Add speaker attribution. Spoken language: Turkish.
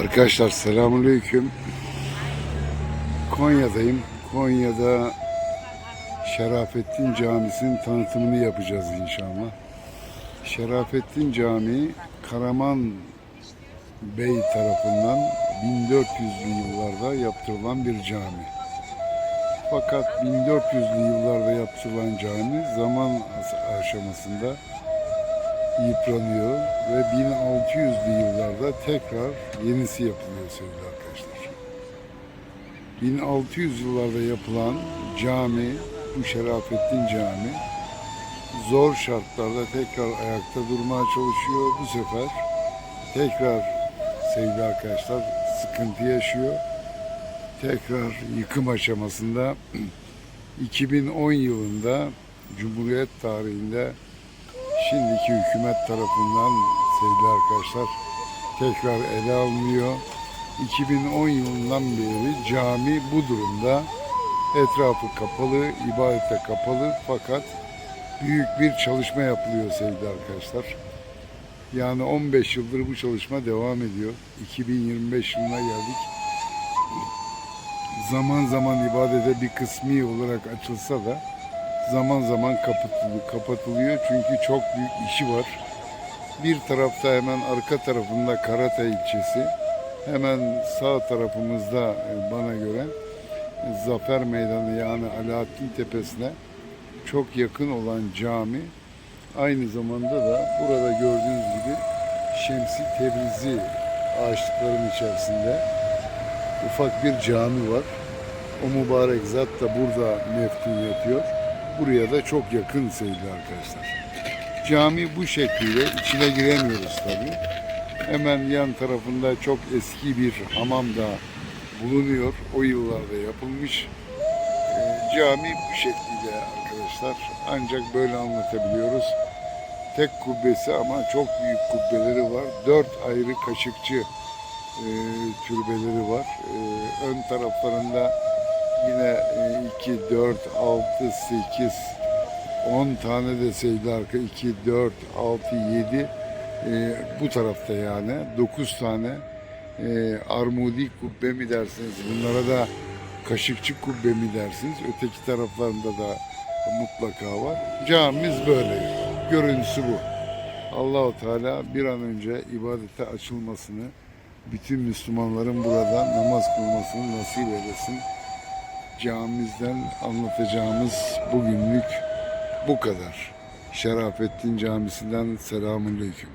Speaker 1: Arkadaşlar selamünaleyküm. Konya'dayım. Konya'da Şerafettin Camisi'nin tanıtımını yapacağız inşallah. Şerafettin Camii Karaman Bey tarafından 1400'lü yıllarda yaptırılan bir cami. Fakat 1400'lü yıllarda yaptırılan cami zaman aşamasında yıpranıyor ve 1600'lü yıllarda tekrar yenisi yapılıyor sevgili arkadaşlar. 1600 yıllarda yapılan cami, bu Şerafettin Cami zor şartlarda tekrar ayakta durmaya çalışıyor. Bu sefer tekrar sevgili arkadaşlar sıkıntı yaşıyor. Tekrar yıkım aşamasında 2010 yılında Cumhuriyet tarihinde şimdiki hükümet tarafından sevgili arkadaşlar tekrar ele alınıyor. 2010 yılından beri cami bu durumda etrafı kapalı, ibadete kapalı fakat büyük bir çalışma yapılıyor sevgili arkadaşlar. Yani 15 yıldır bu çalışma devam ediyor. 2025 yılına geldik. Zaman zaman ibadete bir kısmi olarak açılsa da zaman zaman kapatılıyor, çünkü çok büyük işi var. Bir tarafta hemen arka tarafında Karata ilçesi, hemen sağ tarafımızda e, bana göre Zafer Meydanı yani Alaaddin Tepesi'ne çok yakın olan cami. Aynı zamanda da burada gördüğünüz gibi Şemsi Tebrizi ağaçlıkların içerisinde ufak bir cami var. O mübarek zat da burada meftun yatıyor. Buraya da çok yakın sevgili arkadaşlar. Cami bu şekliyle içine giremiyoruz tabii. Hemen yan tarafında çok eski bir hamam da bulunuyor. O yıllarda yapılmış. Ee, cami bu şekliyle arkadaşlar. Ancak böyle anlatabiliyoruz. Tek kubbesi ama çok büyük kubbeleri var. Dört ayrı kaşıkçı e, türbeleri var. E, ön taraflarında yine 2, 4, 6, 8, 10 tane de sevgili arka 2, 4, 6, 7 e, bu tarafta yani 9 tane e, armudi kubbe mi dersiniz bunlara da kaşıkçı kubbe mi dersiniz öteki taraflarında da mutlaka var. Camimiz böyle. Görüntüsü bu. Allahu Teala bir an önce ibadete açılmasını bütün Müslümanların burada namaz kılmasını nasip eylesin. Camimizden anlatacağımız bugünlük bu kadar. Şerafettin Camisi'nden selamun aleyküm.